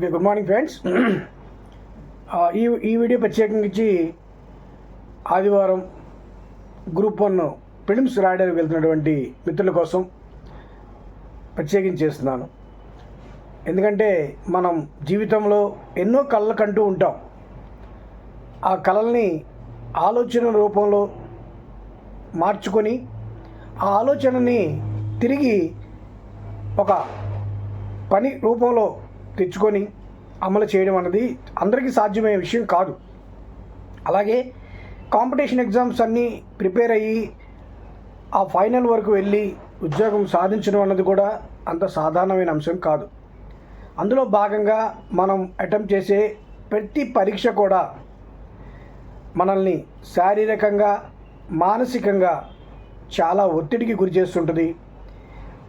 Okay good morning friends ఈ ఈ video ప్రత్యేకించి ఆదివారం గ్రూప్ వన్ ఫిలిమ్స్ రాయడానికి వెళ్తున్నటువంటి మిత్రుల కోసం ప్రత్యేకించి చేస్తున్నాను. ఎందుకంటే మనం జీవితంలో ఎన్నో కళలు కంటూ ఉంటాం. ఆ కళల్ని ఆలోచన రూపంలో మార్చుకొని ఆ ఆలోచనని తిరిగి ఒక పని రూపంలో తెచ్చుకొని అమలు చేయడం అన్నది అందరికీ సాధ్యమయ్యే విషయం కాదు. అలాగే కాంపిటీషన్ ఎగ్జామ్స్ అన్నీ ప్రిపేర్ అయ్యి ఆ ఫైనల్ వరకు వెళ్ళి ఉద్యోగం సాధించడం అన్నది కూడా అంత సాధారణమైన అంశం కాదు. అందులో భాగంగా మనం అటెంప్ట్ చేసే ప్రతి పరీక్ష కూడా మనల్ని శారీరకంగా మానసికంగా చాలా ఒత్తిడికి గురి చేస్తుంటుంది.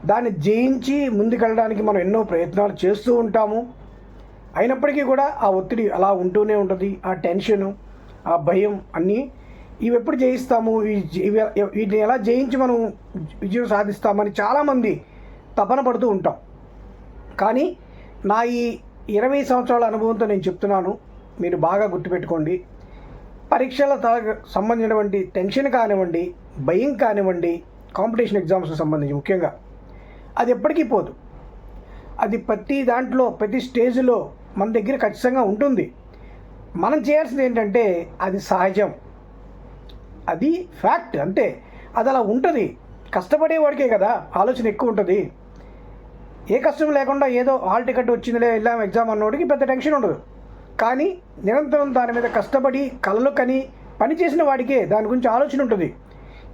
దాన్ని జయించి ముందుకెళ్ళడానికి మనం ఎన్నో ప్రయత్నాలు చేస్తూ ఉంటాము. అయినప్పటికీ కూడా ఆ ఒత్తిడి అలా ఉంటూనే ఉంటుంది. ఆ టెన్షను ఆ భయం అన్నీ ఇవి ఎప్పుడు జయిస్తాము వీటిని ఎలా జయించి మనం విజయం సాధిస్తామని చాలామంది తపన పడుతూ ఉంటాం. కానీ నా ఈ ఇరవై సంవత్సరాల అనుభవంతో నేను చెప్తున్నాను. మీరు బాగా గుర్తుపెట్టుకోండి. పరీక్షల సంబంధించినటువంటి టెన్షన్ కానివ్వండి భయం కానివ్వండి కాంపిటీషన్ ఎగ్జామ్స్కి సంబంధించి ముఖ్యంగా. అది ఎప్పటికీ పోదు. అది ప్రతి దాంట్లో ప్రతి స్టేజ్లో మన దగ్గర ఖచ్చితంగా ఉంటుంది. మనం చేయాల్సింది ఏంటంటే అది సహజం. అది ఫ్యాక్ట్ అంతే. అది అలా ఉంటుంది. కష్టపడేవాడికే కదా ఆలోచన ఎక్కువ ఉంటుంది. ఏ కష్టం లేకుండా ఏదో హాల్ టికెట్ వచ్చిందిలే వెళ్ళాం ఎగ్జామ్ అన్నోడికి పెద్ద టెన్షన్ ఉండదు. కానీ నిరంతరం దాని మీద కష్టపడి కలలు కని పని చేసిన వాడికే దాని గురించి ఆలోచన ఉంటుంది.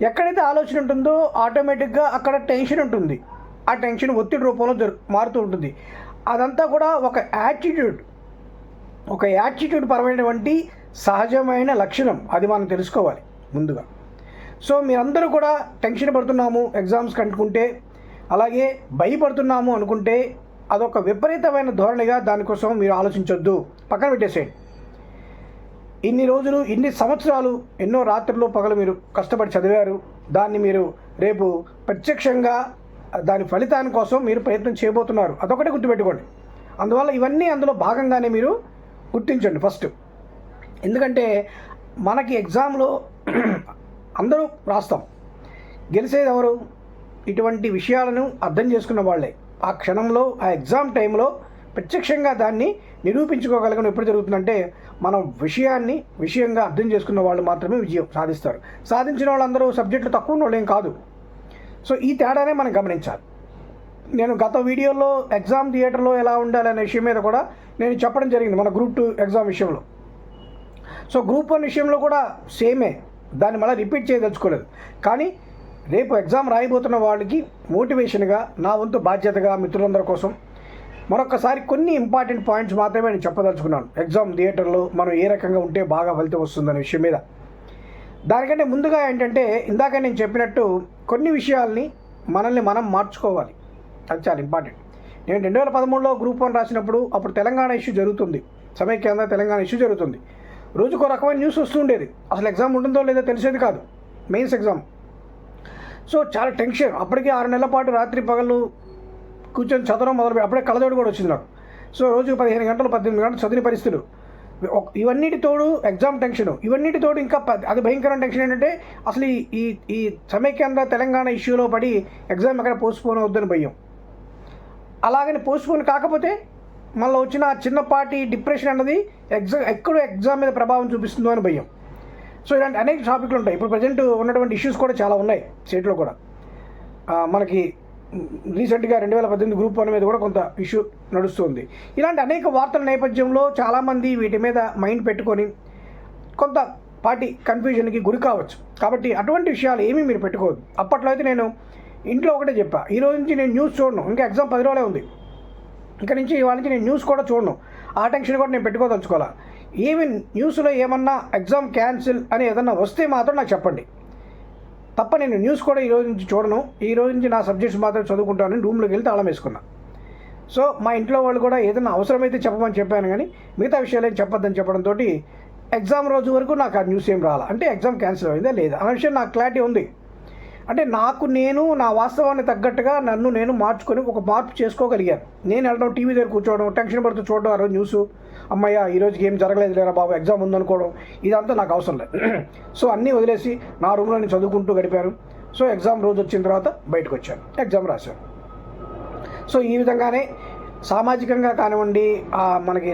ఎక్కడైతే ఆలోచన ఉంటుందో ఆటోమేటిక్గా అక్కడ టెన్షన్ ఉంటుంది. ఆ టెన్షన్ ఒత్తిడి రూపంలో దొరు మారుతూ ఉంటుంది. అదంతా కూడా ఒక యాటిట్యూడ్. ఒక యాటిట్యూడ్ పరమైనటువంటి సహజమైన లక్షణం. అది మనం తెలుసుకోవాలి ముందుగా. సో మీరందరూ కూడా టెన్షన్ పడుతున్నాము ఎగ్జామ్స్ కంటుకుంటే అలాగే భయపడుతున్నాము అనుకుంటే అదొక విపరీతమైన ధోరణిగా దానికోసం మీరు ఆలోచించొద్దు. పక్కన పెట్టేసేయండి. ఇన్ని రోజులు ఇన్ని సంవత్సరాలు ఎన్నో రాత్రులు పగలు మీరు కష్టపడి చదివారు. దాన్ని మీరు రేపు ప్రత్యక్షంగా దాని ఫలితాన్ని కోసం మీరు ప్రయత్నం చేయబోతున్నారు. అదొకటే గుర్తుపెట్టుకోండి. అందువల్ల ఇవన్నీ అందులో భాగంగానే మీరు గుర్తించండి ఫస్ట్. ఎందుకంటే మనకి ఎగ్జామ్లో అందరూ రాస్తాం. గెలిచేది ఎవరు? ఇటువంటి విషయాలను అర్థం చేసుకున్న వాళ్ళే. ఆ క్షణంలో ఆ ఎగ్జామ్ టైంలో ప్రత్యక్షంగా దాన్ని నిరూపించుకోగలగడం ఎప్పుడు జరుగుతుందంటే మనం విషయాన్ని విషయంగా అర్థం చేసుకున్న వాళ్ళు మాత్రమే విజయం సాధిస్తారు. సాధించిన వాళ్ళందరూ సబ్జెక్టులు తక్కువ ఉన్న వాళ్ళు ఏం కాదు. సో ఈ తేడానే మనం గమనించాలి. నేను గత వీడియోలో ఎగ్జామ్ థియేటర్లో ఎలా ఉండాలనే విషయం మీద కూడా నేను చెప్పడం జరిగింది మన గ్రూప్ టూ ఎగ్జామ్ విషయంలో. సో గ్రూప్ వన్ విషయంలో కూడా సేమే. దాన్ని మళ్ళీ రిపీట్ చేయదలుచుకోలేదు. కానీ రేపు ఎగ్జామ్ రాయబోతున్న వాళ్ళకి మోటివేషన్గా నా వంతు బాధ్యతగా మిత్రులందరి కోసం మరొకసారి కొన్ని ఇంపార్టెంట్ పాయింట్స్ మాత్రమే నేను చెప్పదలుచుకున్నాను. ఎగ్జామ్ థియేటర్లో మనం ఏ రకంగా ఉంటే బాగా ఫలితం వస్తుందనే విషయం మీద. దానికంటే ముందుగా ఏంటంటే ఇందాక నేను చెప్పినట్టు కొన్ని విషయాల్ని మనల్ని మనం మార్చుకోవాలి. అది చాలా ఇంపార్టెంట్. నేను రెండు వేల పదమూడులో గ్రూప్ వన్ రాసినప్పుడు అప్పుడు తెలంగాణ ఇష్యూ జరుగుతుంది. సమైక్యాంధ్ర తెలంగాణ ఇష్యూ జరుగుతుంది. రోజుకో రకమైన న్యూస్ వస్తుండేది అసలు ఎగ్జామ్ ఉంటుందో లేదో తెలిసేది కాదు. Mains exam. సో చాలా టెన్షన్. అప్పటికే ఆరు నెలల పాటు రాత్రి పగలు కూర్చొని చదవడం మొదలుపెట్టి అప్పుడే కళ్ళజోడు కూడా వచ్చింది నాకు. సో రోజుకు పదిహేను గంటలు పద్దెనిమిది గంటలు చదివిన పరిస్థితులు. ఇవన్నిటి తోడు ఎగ్జామ్ టెన్షన్ ఇవన్నిటి తోడు ఇంకా అది భయంకరమైన టెన్షన్ ఏంటంటే అసలు ఈ ఈ సమైక్యాంధ్ర తెలంగాణ ఇష్యూలో పడి ఎగ్జామ్ ఎక్కడ పోస్ట్పోన్ అవుద్దని భయం. అలాగని పోస్ట్పోన్ కాకపోతే మళ్ళీ వచ్చిన చిన్నపాటి డిప్రెషన్ అన్నది ఎగ్జామ్ ఎక్కడో ఎగ్జామ్ మీద ప్రభావం చూపిస్తుందో అని భయం. సో ఇలాంటి అనేక టాపిక్లు ఉంటాయి. ఇప్పుడు ప్రజెంట్ ఉన్నటువంటి ఇష్యూస్ కూడా చాలా ఉన్నాయి స్టేట్లో కూడా. మనకి రీసెంట్గా రెండు వేల పద్దెనిమిది గ్రూప్ వన్ మీద కూడా కొంత ఇష్యూ నడుస్తుంది. ఇలాంటి అనేక వార్తల నేపథ్యంలో చాలామంది వీటి మీద మైండ్ పెట్టుకొని కొంత పార్టీ కన్ఫ్యూజన్కి గురి కావచ్చు. కాబట్టి అటువంటి విషయాలు ఏమీ మీరు పెట్టుకోవద్దు. అప్పట్లో అయితే నేను ఇంట్లో ఒకటే చెప్పా. ఈ రోజు నుంచి నేను న్యూస్ చూడను. ఇంకా ఎగ్జామ్ పది రోజులే ఉంది. ఇక నుంచి ఇవాళ నుంచి నేను న్యూస్ కూడా చూడను. ఆ టెన్షన్ కూడా నేను పెట్టుకోదలుచుకోవాలా? ఈవెన్ న్యూస్లో ఏమన్నా ఎగ్జామ్ క్యాన్సిల్ అని ఏదన్నా వస్తే మాత్రం నాకు చెప్పండి. తప్ప నేను న్యూస్ కూడా ఈ రోజు నుంచి చూడను. ఈ రోజు నుంచి నా సబ్జెక్ట్స్ మాత్రం చదువుకుంటానని రూమ్లోకి వెళ్తే తాళం వేసుకున్నా. సో మా ఇంట్లో వాళ్ళు కూడా ఏదైనా అవసరమైతే చెప్పమని చెప్పాను కానీ మిగతా విషయాలు ఏం చెప్పొద్దని చెప్పడంతో ఎగ్జామ్ రోజు వరకు నాకు ఆ న్యూస్ ఏం రాలా? అంటే ఎగ్జామ్ క్యాన్సిల్ అయిందా లేదా? అనే విషయం నాకు క్లారిటీ ఉంది. అంటే నాకు నేను నా వాస్తవాన్ని తగ్గట్టుగా నన్ను నేను మార్చుకొని ఒక మార్పు చేసుకోగలిగాను. నేను వెళ్ళడం టీవీ దగ్గర కూర్చోవడం టెన్షన్ పడుతూ చూడడం ఆ రోజు న్యూస్. అమ్మయ్య ఈ రోజుకి ఏం జరగలేదు లేరా బాబు ఎగ్జామ్ ఉందనుకోవడం ఇదంతా నాకు అవసరం లేదు. సో అన్నీ వదిలేసి నా రూమ్లో నేను చదువుకుంటూ గడిపాను సో ఎగ్జామ్ రోజు వచ్చిన తర్వాత బయటకు వచ్చాను ఎగ్జామ్ రాశాను సో ఈ విధంగానే సామాజికంగా కానివ్వండి మనకి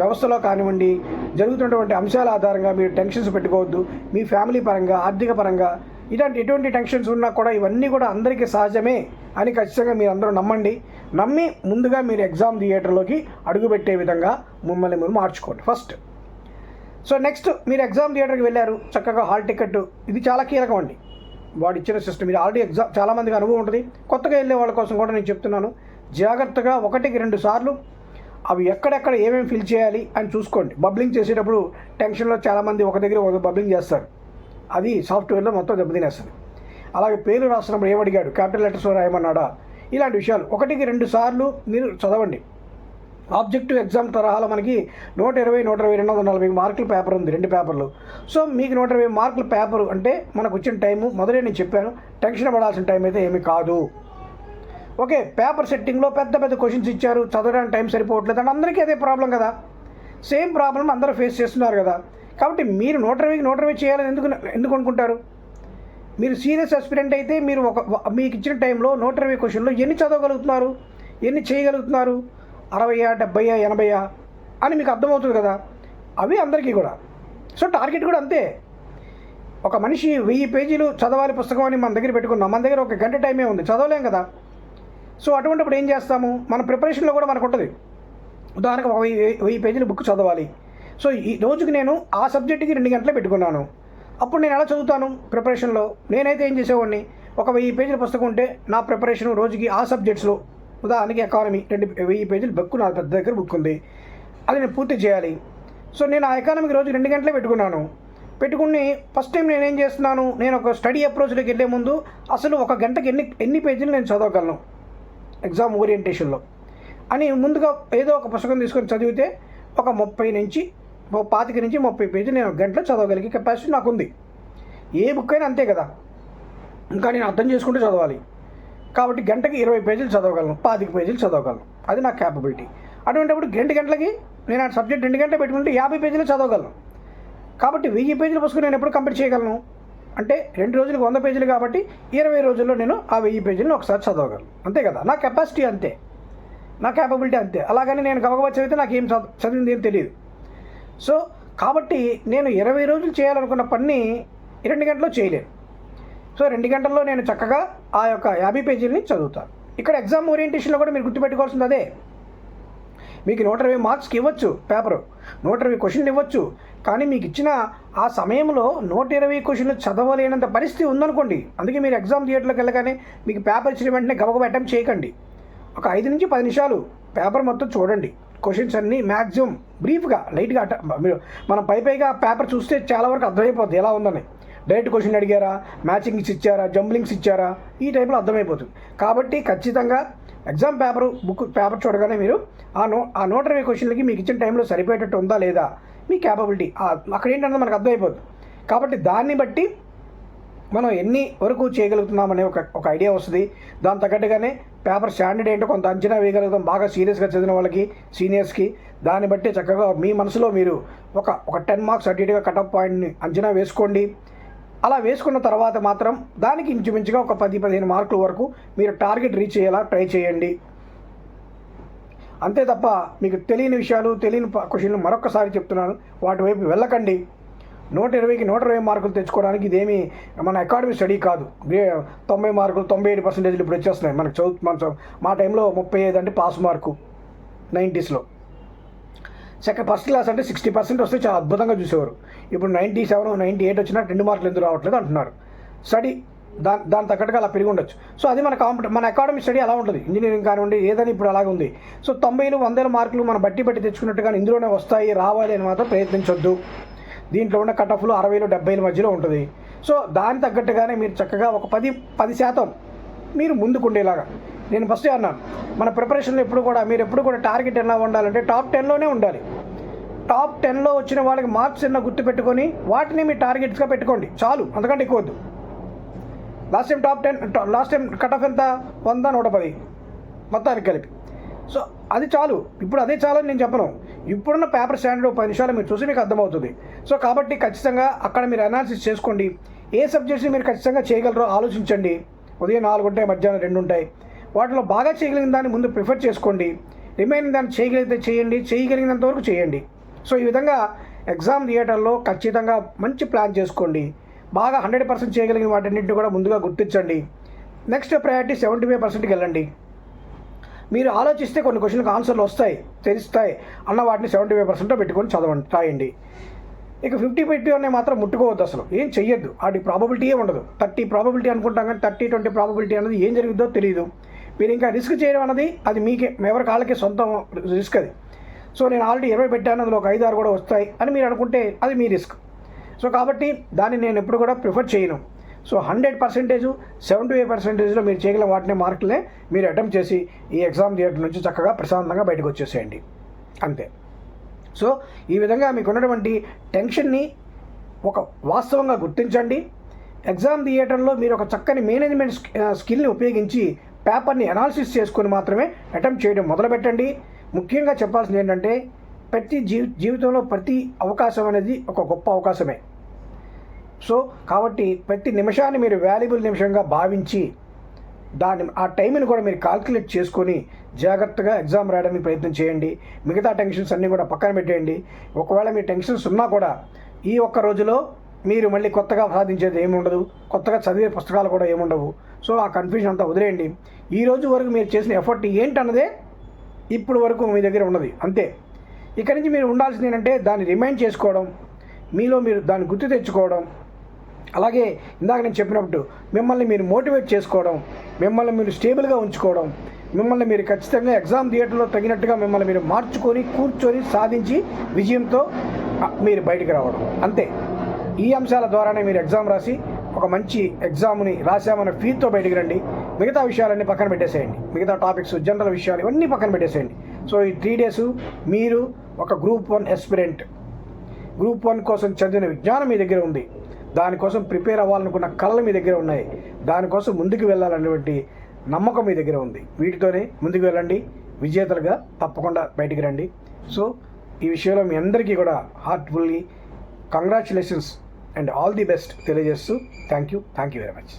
వ్యవస్థలో కానివ్వండి జరుగుతున్నటువంటి అంశాల ఆధారంగా మీరు టెన్షన్స్ పెట్టుకోవద్దు. మీ ఫ్యామిలీ పరంగా ఆర్థిక పరంగా ఇలాంటి ఎటువంటి టెన్షన్స్ ఉన్నా కూడా ఇవన్నీ కూడా అందరికీ సహజమే. అని ఖచ్చితంగా మీరు అందరూ నమ్మండి. నమ్మి ముందుగా మీరు ఎగ్జామ్ థియేటర్లోకి అడుగుపెట్టే విధంగా మిమ్మల్ని మీరు మార్చుకోండి. ఫస్ట్ సో నెక్స్ట్ మీరు ఎగ్జామ్ థియేటర్కి వెళ్ళారు. చక్కగా హాల్ టికెట్ ఇది చాలా కీలకం అండి. వాడు ఇచ్చిన సిస్టమ్ ఇది ఆల్రెడీ ఎగ్జామ్ చాలామందికి అనుభవం ఉంటుంది. కొత్తగా వెళ్ళే వాళ్ళ కోసం కూడా నేను చెప్తున్నాను. జాగ్రత్తగా ఒకటికి రెండు సార్లు అవి ఎక్కడెక్కడ ఏమేమి ఫిల్ చేయాలి అని చూసుకోండి. బబ్లింగ్ చేసేటప్పుడు టెన్షన్లో చాలామంది ఒక దగ్గర ఒక బబ్లింగ్ చేస్తారు. అది సాఫ్ట్వేర్లో మొత్తం దెబ్బతినేస్తుంది. అలాగే పేరు రాసినప్పుడు ఏమడిగాడు? క్యాపిటల్ లెటర్స్ రాయమన్నాడా? ఇలాంటి విషయాలు. ఒకటికి రెండు సార్లు మీరు చదవండి. ఆబ్జెక్టివ్ ఎగ్జామ్ తరహాలో మనకి నూట ఇరవై నూట ఇరవై రెండు వందల నలభై మార్కుల పేపర్ ఉంది రెండు పేపర్లు. సో మీకు నూట ఇరవై మార్కుల పేపర్ అంటే మనకు వచ్చిన టైము మొదలే నేను చెప్పాను. టెన్షన్ పడాల్సిన టైం అయితే ఏమీ కాదు. ఓకే పేపర్ సెట్టింగ్లో పెద్ద పెద్ద క్వశ్చన్స్ ఇచ్చారు. చదవడానికి టైం సరిపోవట్లేదు అండ్ అందరికీ అదే ప్రాబ్లం కదా. సేమ్ ప్రాబ్లం అందరూ ఫేస్ చేస్తున్నారు కదా. కాబట్టి మీరు నూట ఇరవైకి నూట ఇరవై చేయాలని ఎందుకు ఎందుకు అనుకుంటారు? మీరు సీరియస్ అస్పిరెంట్ అయితే మీరు ఒక మీకు ఇచ్చిన టైంలో నూట ఇరవై క్వశ్చన్లో ఎన్ని చదవగలుగుతున్నారు? ఎన్ని చేయగలుగుతున్నారు? అరవయా డెబ్బయా ఎనభైయా? అని మీకు అర్థమవుతుంది కదా? అవి అందరికీ కూడా. సో టార్గెట్ కూడా అంతే. ఒక మనిషి వెయ్యి పేజీలు చదవాలి పుస్తకం అని మన దగ్గర పెట్టుకున్నాం. మన దగ్గర ఒక గంట టైమే ఉంది. చదవలేం కదా? సో అటువంటిప్పుడు ఏం చేస్తాము? మన ప్రిపరేషన్లో కూడా మనకు ఉంటుంది. ఉదాహరణకు ఒక వెయ్యి వెయ్యి పేజీలు బుక్ చదవాలి. సో ఈ రోజుకి నేను ఆ సబ్జెక్టుకి రెండు గంటలే పెట్టుకున్నాను. అప్పుడు నేను ఎలా చదువుతాను ప్రిపరేషన్లో? నేనైతే ఏం చేసేవాడిని? ఒక వెయ్యి పేజీల పుస్తకం ఉంటే నా ప్రిపరేషన్ రోజుకి ఆ సబ్జెక్ట్స్లో. ఉదాహరణకి ఎకానమీ రెండు వెయ్యి పేజీలు బుక్ నా పెద్ద దగ్గర బుక్ ఉంది. అది నేను పూర్తి చేయాలి. సో నేను ఆ ఎకానమీకి రోజు రెండు గంటలే పెట్టుకున్నాను. పెట్టుకుని ఫస్ట్ టైం నేను ఏం చేస్తున్నాను? నేను ఒక స్టడీ అప్రోచ్లోకి వెళ్ళే ముందు అసలు ఒక గంటకి ఎన్ని ఎన్ని పేజీలు నేను చదవగలను? ఎగ్జామ్ ఓరియంటేషన్లో. అని ముందుగా ఏదో ఒక పుస్తకం తీసుకొని చదివితే ఒక ముప్పై నుంచి పాతిక నుంచి ముప్పై పేజీ నేను గంటలో చదవగలిగే కెపాసిటీ నాకు ఉంది ఏ బుక్ అయినా అంతే కదా. ఇంకా నేను అర్థం చేసుకుంటూ చదవాలి. కాబట్టి గంటకి ఇరవై పేజీలు చదవగలను పాతిక పేజీలు చదవగలను. అది నా క్యాపబిలిటీ అటువంటిప్పుడు రెండు గంటలకి నేను ఆ సబ్జెక్ట్ రెండు గంటలు పెట్టుకుంటే యాభై పేజీలు చదవగలను. కాబట్టి వెయ్యి పేజీల పుస్తకం నేను ఎప్పుడు కంప్లీట్ చేయగలను? అంటే రెండు రోజులకు వంద పేజీలు కాబట్టి ఇరవై రోజుల్లో నేను ఆ వెయ్యి పేజీలను ఒకసారి చదవగలను. అంతే కదా. నా కెపాసిటీ అంతే. నా క్యాపబిలిటీ అంతే. అలాగని నేను గబగబా చదివితే నాకు ఏం చదివింది ఏం తెలియదు. సో కాబట్టి నేను ఇరవై రోజులు చేయాలనుకున్న పని రెండు గంటల్లో చేయలేను. సో రెండు గంటల్లో నేను చక్కగా ఆ యొక్క యాభై పేజీలని చదువుతాను. ఇక్కడ ఎగ్జామ్ ఓరియంటేషన్లో కూడా మీరు గుర్తుపెట్టుకోవాల్సింది అదే. మీకు నూట ఇరవై మార్క్స్కి ఇవ్వచ్చు పేపరు నూట ఇరవై క్వశ్చన్లు ఇవ్వచ్చు కానీ మీకు ఇచ్చిన ఆ సమయంలో నూట ఇరవై క్వశ్చన్లు చదవలేనంత పరిస్థితి ఉందనుకోండి అందుకే మీరు ఎగ్జామ్ థియేటర్లోకి వెళ్ళగానే మీకు పేపర్ ఇచ్చిన వెంటనే గబగబ అటెంప్ట్ చేయకండి. ఒక ఐదు నుంచి పది నిమిషాలు పేపర్ మొత్తం చూడండి. క్వశ్చన్స్ అన్నీ మ్యాక్సిమం బ్రీఫ్గా లైట్గా అట మీరు మనం పై పైగా పేపర్ చూస్తే చాలా వరకు అర్థమైపోతుంది ఎలా ఉందని. డైరెక్ట్ క్వశ్చన్ అడిగారా? మ్యాచింగ్స్ ఇచ్చారా జంబ్లింగ్స్ ఇచ్చారా? ఈ టైప్లో అర్థమైపోతుంది. కాబట్టి ఖచ్చితంగా ఎగ్జామ్ పేపర్ బుక్ పేపర్ చూడగానే మీరు ఆ నో ఆ నూట ఇరవై క్వశ్చన్లకి మీకు ఇచ్చిన టైంలో సరిపోయేటట్టు ఉందా లేదా మీ క్యాపబిలిటీ అక్కడ ఏంటంటే మనకు అర్థమైపోతుంది కాబట్టి దాన్ని బట్టి మనం ఎన్ని వరకు చేయగలుగుతున్నాం అనే ఒక ఒక ఐడియా వస్తుంది. దాని తగ్గట్టుగానే పేపర్ స్టాండర్డ్ ఏంటో కొంత అంచనా వేయగలుగుతాం. బాగా సీరియస్గా చదివిన వాళ్ళకి సీనియర్స్కి. దాన్ని బట్టి చక్కగా మీ మనసులో మీరు ఒక ఒక టెన్ మార్క్స్ అటు ఇటుగా కటప్ పాయింట్ని అంచనా వేసుకోండి. అలా వేసుకున్న తర్వాత మాత్రం దానికి ఇంచుమించుగా ఒక పది పదిహేను మార్కుల వరకు మీరు టార్గెట్ రీచ్ అయ్యేలా ట్రై చేయండి. అంతే తప్ప మీకు తెలియని విషయాలు తెలియని క్వశ్చన్లు మరొకసారి చెప్తున్నాను. వాటి వైపు వెళ్ళకండి. నూట ఇరవైకి నూట ఇరవై మార్కులు తెచ్చుకోవడానికి ఇదేమి మన అకాడమీ స్టడీ కాదు. తొంభై మార్కులు తొంభై ఏడు పర్సెంటేజ్లు ఇప్పుడు వచ్చేస్తున్నాయి. మనకు చదువు మన చదువు- మా టైంలో ముప్పై ఐదు అంటే పాస్ మార్కు నైంటీస్లో సెకండ్ ఫస్ట్ క్లాస్ అంటే సిక్స్టీ పర్సెంట్ వస్తే చాలా అద్భుతంగా చూసేవారు. ఇప్పుడు నైంటీ సెవెన్ నైంటీ ఎయిట్ వచ్చినా రెండు మార్కులు ఎందుకు రావట్లేదు అంటున్నారు. స్టడీ దాని దాని తగ్గట్టుగా అలా పెరిగి ఉండొచ్చు. సో అది మన కాంపిట మన అకాడమీ స్టడీ అలా ఉంటుంది. ఇంజనీరింగ్ కానివ్వండి ఏదని ఇప్పుడు అలాగే ఉంది. సో తొంభైలు వందల మార్కులు మనం బట్టి బట్టి తెచ్చుకున్నట్టుగా ఇందులోనే వస్తాయి రావాలి అని మాత్రం ప్రయత్నించొద్దు. దీంట్లో ఉన్న కట్ ఆఫ్లు అరవైలు డెబ్బైల మధ్యలో ఉంటుంది. సో దాని తగ్గట్టుగానే మీరు చక్కగా ఒక పది పది శాతం మీరు ముందుకు ఉండేలాగా నేను ఫస్ట్ అన్నాను మన ప్రిపరేషన్లో ఎప్పుడు కూడా మీరు ఎప్పుడు కూడా టార్గెట్ ఎలా ఉండాలంటే టాప్ టెన్లోనే ఉండాలి. టాప్ టెన్లో వచ్చిన వాళ్ళకి మార్క్స్ ఎన్నో గుర్తుపెట్టుకొని వాటిని మీ టార్గెట్స్గా పెట్టుకోండి. చాలు అంతకంటే ఎక్కువద్దు last time top ten last time cut off ఎంత? వంద నూట పది. మొత్తానికి కలిపి. సో అది చాలు. ఇప్పుడు అదే చాలని నేను చెప్పను. ఇప్పుడున్న పేపర్ స్టాండర్డ్ పది నిమిషాలు మీరు చూసి మీకు అర్థమవుతుంది. సో కాబట్టి ఖచ్చితంగా అక్కడ మీరు అనాలిసిస్ చేసుకోండి. ఏ సబ్జెక్ట్స్ని మీరు ఖచ్చితంగా చేయగలరో ఆలోచించండి. ఉదయం నాలుగు ఉంటాయి మధ్యాహ్నం రెండు ఉంటాయి. వాటిలో బాగా చేయగలిగిన దాన్ని ముందు ప్రిఫర్ చేసుకోండి. రిమైనింగ్ దాన్ని చేయగలిగితే చేయండి చేయగలిగినంత వరకు చేయండి. సో ఈ విధంగా ఎగ్జామ్ థియేటర్లో ఖచ్చితంగా మంచి ప్లాన్ చేసుకోండి. బాగా హండ్రెడ్ పర్సెంట్ చేయగలిగిన వాటన్నింటిని కూడా ముందుగా గుర్తించండి. నెక్స్ట్ ప్రయారిటీ సెవెంటీ ఫైవ్ పర్సెంట్కి వెళ్ళండి. మీరు ఆలోచిస్తే కొన్ని క్వశ్చన్లకు ఆన్సర్లు వస్తాయి తెలుస్తాయి అన్న వాటిని సెవెంటీ ఫైవ్ పర్సెంట్ పెట్టుకొని చదవండి రాయండి. ఇక ఫిఫ్టీ ఫిఫ్టీ అనే మాత్రం ముట్టుకోవద్దు అసలు ఏం చెయ్యొద్దు. వాటి ప్రాబబిలిటీయే ఉండదు. థర్టీ ప్రాబబిలిటీ అనుకుంటాం కానీ థర్టీ ట్వంటీ ప్రాబబిలిటీ అనేది ఏం జరుగుతుందో తెలియదు మీరు ఇంకా రిస్క్ చేయడం అనేది అది మీకే ఎవరి కాళ్ళకి సొంతం రిస్క్ అది. సో నేను ఆల్రెడీ ఇరవై పెట్టాను అందులో ఒక ఐదు ఆరు కూడా వస్తాయి అని మీరు అనుకుంటే అది మీ రిస్క్ సో కాబట్టి దాన్ని నేను ఎప్పుడు కూడా ప్రిఫర్ చేయను. So hundred percentage seventy five పర్సెంటేజ్లో మీరు చేయగల వాటిని మార్కులే మీరు అటెంప్ట్ చేసి ఈ ఎగ్జామ్ థియేటర్ నుంచి చక్కగా ప్రశాంతంగా బయటకు వచ్చేసేయండి. అంతే. సో ఈ విధంగా మీకు ఉన్నటువంటి టెన్షన్ని ఒక వాస్తవంగా గుర్తించండి. ఎగ్జామ్ థియేటర్లో మీరు ఒక చక్కని మేనేజ్మెంట్ స్కిల్ని ఉపయోగించి పేపర్ని అనాలిసిస్ చేసుకొని మాత్రమే అటెంప్ట్ చేయడం మొదలుపెట్టండి. ముఖ్యంగా చెప్పాల్సింది ఏంటంటే ప్రతి జీవి జీవితంలో ప్రతి అవకాశం అనేది ఒక గొప్ప అవకాశమే. సో కాబట్టి ప్రతి నిమిషాన్ని మీరు వాల్యుబుల్ నిమిషంగా భావించి దాన్ని ఆ టైంని కూడా మీరు కాల్కులేట్ చేసుకొని జాగ్రత్తగా ఎగ్జామ్ రాయడానికి ప్రయత్నం చేయండి. మిగతా టెన్షన్స్ అన్నీ కూడా పక్కన పెట్టేయండి. ఒకవేళ మీ టెన్షన్స్ ఉన్నా కూడా ఈ ఒక్క రోజులో మీరు మళ్ళీ కొత్తగా సాధించేది ఏముండదు. కొత్తగా చదివే పుస్తకాలు కూడా ఏముండవు. సో ఆ కన్ఫ్యూజన్ అంతా వదిలేయండి. ఈ రోజు వరకు మీరు చేసిన ఎఫర్ట్ ఏంటన్నదే ఇప్పుడు వరకు మీ దగ్గర ఉన్నది. అంతే. ఇక్కడి నుంచి మీరు ఉండాల్సింది ఏంటంటే దాన్ని రిమైండ్ చేసుకోవడం. మీలో మీరు దాన్ని గుర్తు తెచ్చుకోవడం. అలాగే ఇందాక నేను చెప్పినప్పుడు మిమ్మల్ని మీరు మోటివేట్ చేసుకోవడం మిమ్మల్ని మీరు స్టేబుల్గా ఉంచుకోవడం మిమ్మల్ని మీరు ఖచ్చితంగా ఎగ్జామ్ థియేటర్లో తగినట్టుగా మిమ్మల్ని మీరు మార్చుకొని కూర్చొని సాధించి విజయంతో మీరు బయటికి రావడం. అంతే. ఈ అంశాల ద్వారానే మీరు ఎగ్జామ్ రాసి ఒక మంచి ఎగ్జామ్ని రాసామన్న ఫీల్తో బయటికి రండి. మిగతా విషయాలన్నీ పక్కన పెట్టేసేయండి. మిగతా టాపిక్స్ జనరల్ విషయాలు ఇవన్నీ పక్కన పెట్టేసేయండి. సో ఈ త్రీ డేస్ మీరు ఒక group one aspirant group one కోసం చదివిన విజ్ఞానం మీ దగ్గర ఉంది. దానికోసం ప్రిపేర్ అవ్వాలనుకున్న కళలు మీ దగ్గర ఉన్నాయి. దానికోసం ముందుకు వెళ్ళాలనేటువంటి నమ్మకం మీ దగ్గర ఉంది. వీటితోనే ముందుకు వెళ్ళండి. విజేతలుగా తప్పకుండా బయటికి రండి. సో ఈ విషయంలో మీ అందరికీ కూడా heartfully congratulations and all the best తెలియజేస్తూ thank you thank you very much